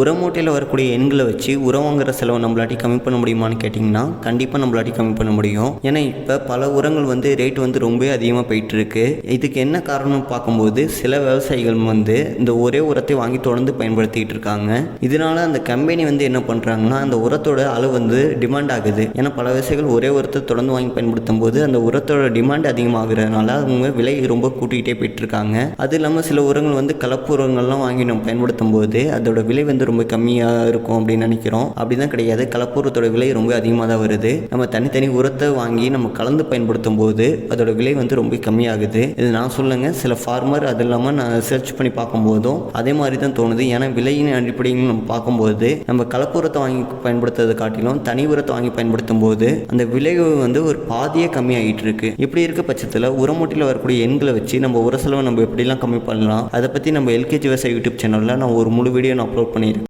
உரமூட்டையில் வரக்கூடிய எண்களை வச்சு உரம் வாங்குற செலவை நம்மளாட்டி கம்மி பண்ண முடியுமான்னு கேட்டிங்கன்னா கண்டிப்பாக நம்மளாட்டி கம்மி பண்ண முடியும். ஏன்னா இப்போ பல உரங்கள் வந்து ரேட் வந்து ரொம்ப அதிகமாக போயிட்டு இருக்கு இதுக்கு என்ன காரணம் பார்க்கும்போது சில விவசாயிகள் வந்து இந்த ஒரே உரத்தை வாங்கி தொடர்ந்து பயன்படுத்திக்கிட்டு இருக்காங்க. இதனால அந்த கம்பெனி வந்து என்ன பண்ணுறாங்கன்னா அந்த உரத்தோட அளவு வந்து டிமாண்ட் ஆகுது. ஏன்னா பல விவசாயிகள் ஒரே உரத்தை தொடர்ந்து வாங்கி பயன்படுத்தும் போது அந்த உரத்தோட டிமாண்ட் அதிகமாகிறதுனால அவங்க விலை ரொம்ப கூட்டிகிட்டே போயிட்டு இருக்காங்க அது இல்லாமல் சில உரங்கள் வந்து கலப்பு உரங்கள்லாம் வாங்கி நம்ம பயன்படுத்தும் போது அதோட விலை வந்து ரொம்ப கம்மியாக இருக்கும் அப்படின்னு நினைக்கிறோம். அப்படி தான் கிடையாது. கலப்பூரத்தோட விலை ரொம்ப அதிகமாக தான் வருது. நம்ம தனித்தனி உரத்தை வாங்கி நம்ம கலந்து பயன்படுத்தும் போது அதோட விலை வந்து ரொம்ப கம்மியாகுது. இது நான் சொல்லுங்க. சில ஃபார்மர் அது இல்லாமல் நான் சர்ச் பண்ணி பார்க்கும்போதும் அதே மாதிரி தான் தோணுது. ஏன்னா விலையின் அடிப்படையில் நம்ம பார்க்கும்போது நம்ம கலப்புரத்தை வாங்கி பயன்படுத்துறதை காட்டிலும் தனி உரத்தை வாங்கி பயன்படுத்தும் போது அந்த விலை வந்து ஒரு பாதியே கம்மியாகிட்டு இருக்கு. இப்படி இருக்க பட்சத்தில் உரமூட்டியில் வரக்கூடிய எண்களை வச்சு நம்ம உர செலவை நம்ம எப்படிலாம் கம்மி பண்ணலாம் அதை பற்றி நம்ம எல்கேஜி விவசாய யூடியூப் சேனலில் நான் ஒரு முழு வீடியோ நான் அப்லோட் பண்ணி